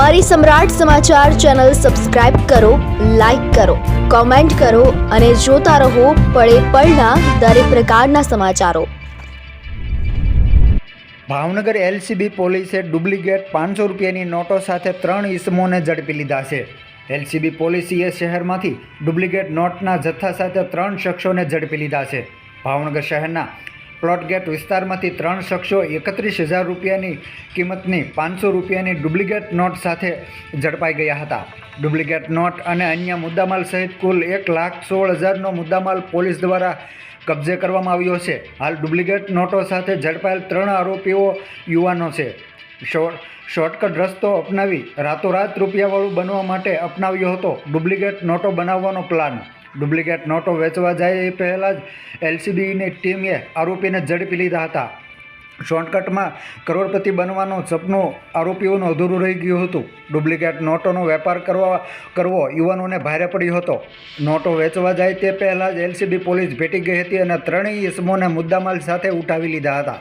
અમારી સમ્રાટ સમાચાર channel subscribe કરો, લાઇક કરો, કોમેન્ટ કરો અને જોતા રહો પળે પળના દરેક પ્રકારના સમાચારો. ભાવનગર એલસીબી પોલીસે ડુપ્લિકેટ પાંચસો રૂપિયાની નોટો સાથે ત્રણ ઇસમોને ઝડપી લીધા છે. એલસીબી પોલીસીએ શહેરમાંથી ડુપ્લિકેટ નોટના જથ્થા સાથે ત્રણ શખ્સોને ઝડપી લીધા છે. ભાવનગર શહેરના પ્લોટગેટ વિસ્તારમાંથી ત્રણ શખ્સો એકત્રીસ હજાર રૂપિયાની કિંમતની પાંચસો રૂપિયાની ડુપ્લિકેટ નોટ સાથે ઝડપાઈ ગયા હતા. ડુપ્લિકેટ નોટ અને અન્ય મુદ્દામાલ સહિત કુલ એક લાખ સોળ હજારનો મુદ્દામાલ પોલીસ દ્વારા કબજે કરવામાં આવ્યો છે. હાલ ડુપ્લિકેટ નોટો સાથે ઝડપાયેલ ત્રણ આરોપીઓ યુવાનો છે. શોર્ટ શોર્ટકટ રસ્તો અપનાવી રાતોરાત રૂપિયાવાળું બનવા માટે અપનાવ્યો હતો. ડુપ્લિકેટ નોટો બનાવવાનો પ્લાન ડુપ્લિકેટ નોટો વેચવા જાય એ પહેલાં જ એલસીબીની ટીમે આરોપીને ઝડપી લીધા હતા. શોર્ટકટમાં કરોડપતિ બનવાનું સપનું આરોપીઓનું અધૂરું રહી ગયું હતું. ડુપ્લિકેટ નોટોનો વેપાર કરવા, કરવો યુવાનોને ભારે પડ્યો હતો. નોટો વેચવા જાય તે પહેલાં જ એલસીબી પોલીસ ભેટી ગઈ હતી અને ત્રણેય ઇસમોને મુદ્દામાલ સાથે ઉઠાવી લીધા હતા.